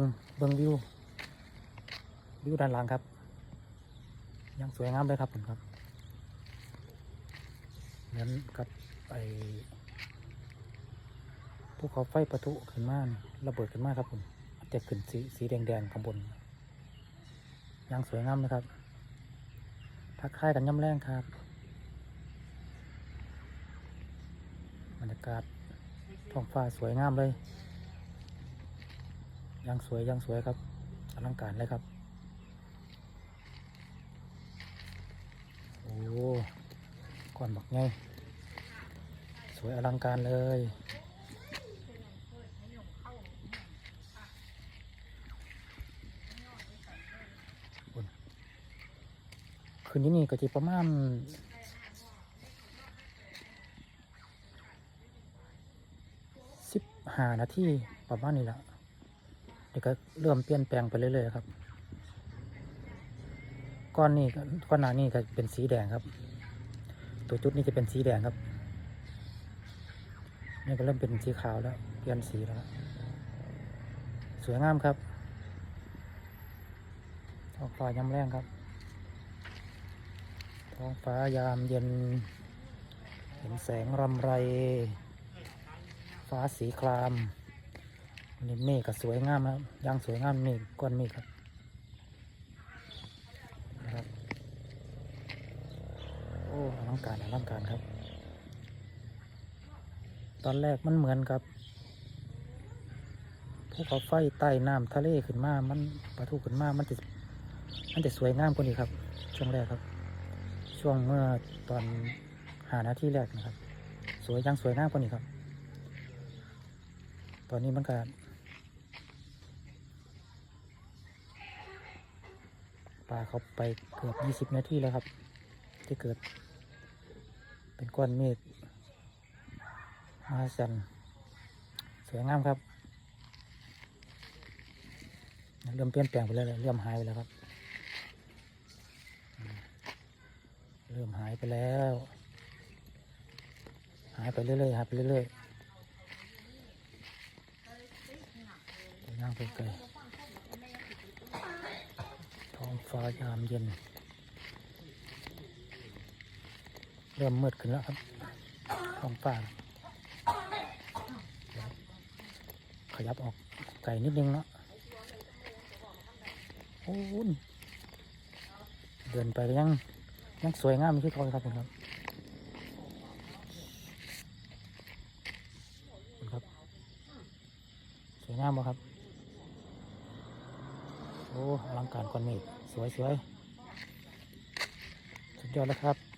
บิ่งเบิ่งวิววิวด้านหลังครับ ยังสวยงามเลยครับผมครับเหมือนกับไอภูเขาไฟประทุขึ้นมาระเบิดขึ้นมาครับผมจะขึ้นสีสีแดงๆข้างบนยังสวยงามนะครับทักทายกันย่ำแรงครับบรรยากาศท้องฟ้าสวยงามเลย ยังสวยยังสวยครับอลังการเลยครับ โอ้ก่อนบอกไงสวยอลังการเลยคืนนี้นี่ก็จะประมาณสิบห้านาทีประมาณนี้แหละ เดี๋ยวก็เริ่มเปลี่ยนแปลงไปเรื่อยๆครับ ก้อนนี้ก้อนหนานี่ก็เป็นสีแดงครับ ตัวจุดนี้จะเป็นสีแดงครับนี่ก็เริ่มเป็นสีขาวแล้ว เปลี่ยนสีแล้ว สวยงามครับท้องฟ้ายามแรงครับท้องฟ้ายามเย็น เห็นแสงรำไร ฟ้าสีคราม นี่เมฆก็สวยงามครับยางสวยงามเมฆก้อนเมฆครับนะครับโอ้อลังการอลังการครับ ตอนแรกมันเหมือนกับภูเขาไฟใต้น้ำทะเลขึ้นมา มันปะทุขึ้นมา มันจะมันจะสวยงามกว่านี้ครับ ช่วงแรกครับ ช่วงเมื่อตอนหาหน้าที่แรกนะครับ สวยยังสวยงามกว่านี้ครับ ตอนนี้มันก็ปลาเขาไปเกือบยี่สิบนาทีแล้วครับ ที่เกิด เป็นก้อนเมฆมหัศจรรย์สวยงามครับ เริ่มเปลี่ยนแปลงไปแล้วเริ่มหายไปแล้วครับ เริ่มหายไปแล้ว หายไปเรื่อยๆหายไปเรื่อยๆย่างไปไกลท้อง ฟ้ายามเย็น เริ่มมืดขึ้นแล้วครับท้องฟ้าขยับออกไกลนิดนึงเนาะโอ้ยเดินไปยังยังสวยงามที่เขาครับผมครับคุณครับ สวยงามบ่ครับ อ้อลังการก้อนเมฆสวยสวยๆสุดยอดแล้วครับ